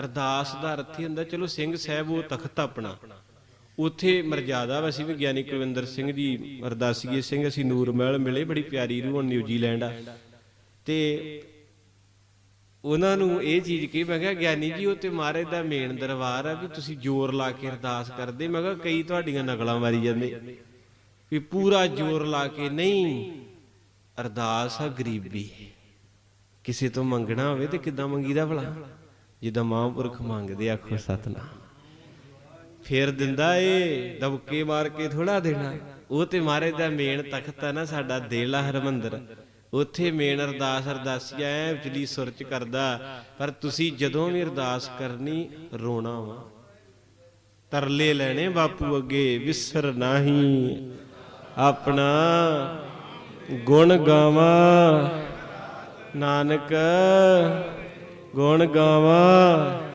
ਅਰਦਾਸ ਦਾ ਅਰਥ ਹੀ ਹੁੰਦਾ, ਚਲੋ ਸਿੰਘ ਸਾਹਿਬ ਉਹ ਤਖਤ ਆਪਣਾ। ਉੱਥੇ ਮਰਜ਼ਾਦਾ ਵਾ ਵੀ ਗਿਆਨੀ ਕੁਲਵਿੰਦਰ ਸਿੰਘ ਜੀ ਅਰਦਾਸੀਏ ਸਿੰਘ ਅਸੀਂ ਨੂਰ ਮਹਿਲ ਮਿਲੇ, ਬੜੀ ਪਿਆਰੀ ਰੂਹ ਨਿਊਜ਼ੀਲੈਂਡ ਆ। ਤੇ ਉਹਨਾਂ ਨੂੰ ਇਹ ਚੀਜ਼ ਕਹੀ, ਮੈਂ ਕਿਹਾ, ਗਿਆਨੀ ਜੀ, ਉਹ ਤੇ ਮਹਾਰਾਜ ਦਾ ਮੇਨ ਦਰਬਾਰ ਆ ਵੀ ਤੁਸੀਂ ਜ਼ੋਰ ਲਾ ਕੇ ਅਰਦਾਸ ਕਰਦੇ। ਮੈਂ ਕਿਹਾ, ਕਈ ਤੁਹਾਡੀਆਂ ਨਕਲਾਂ ਮਾਰੀ ਜਾਂਦੇ। ਵੀ ਪੂਰਾ ਜ਼ੋਰ ਲਾ ਕੇ, ਨਹੀਂ, ਅਰਦਾਸ ਆ ਗਰੀਬੀ। ਕਿਸੇ ਤੋਂ ਮੰਗਣਾ ਹੋਵੇ ਤੇ ਕਿੱਦਾਂ ਮੰਗੀਦਾ ਭਲਾ? ਜਿੱਦਾਂ ਮਹਾਂਪੁਰਖ ਮੰਗਦੇ ਆਖੋ ਸਤਨਾਮ। ਫੇਰ ਦਿੰਦਾ ਏ, ਦਬਕੇ ਮਾਰ ਕੇ ਥੋੜਾ ਦੇਣਾ। ਉਹ ਤੇ ਮਹਾਰਾਜ ਦਾ ਮੇਨ ਤਖਤ ਆ ਨਾ ਸਾਡਾ, ਦਿਲ ਹਰਮੰਦਰ। ਉੱਥੇ ਮੇਨ ਅਰਦਾਸ ਅਰਦਾਸੀਆਂ ਐ ਵਿਚਲੀ ਸੁਰ ਕਰਦਾ, ਪਰ ਤੁਸੀਂ ਜਦੋਂ ਵੀ ਅਰਦਾਸ ਕਰਨੀ, ਰੋਣਾ ਵਾ। ਤਰਲੇ ਲੈਣੇ ਬਾਪੂ ਅੱਗੇ, ਵਿਸਰ ਨਹੀਂ। ਆਪਣਾ ਗੁਣ ਗਾਵਾਂ। ਨਾਨਕ ਗੁਣ ਗਾਵਾਂ।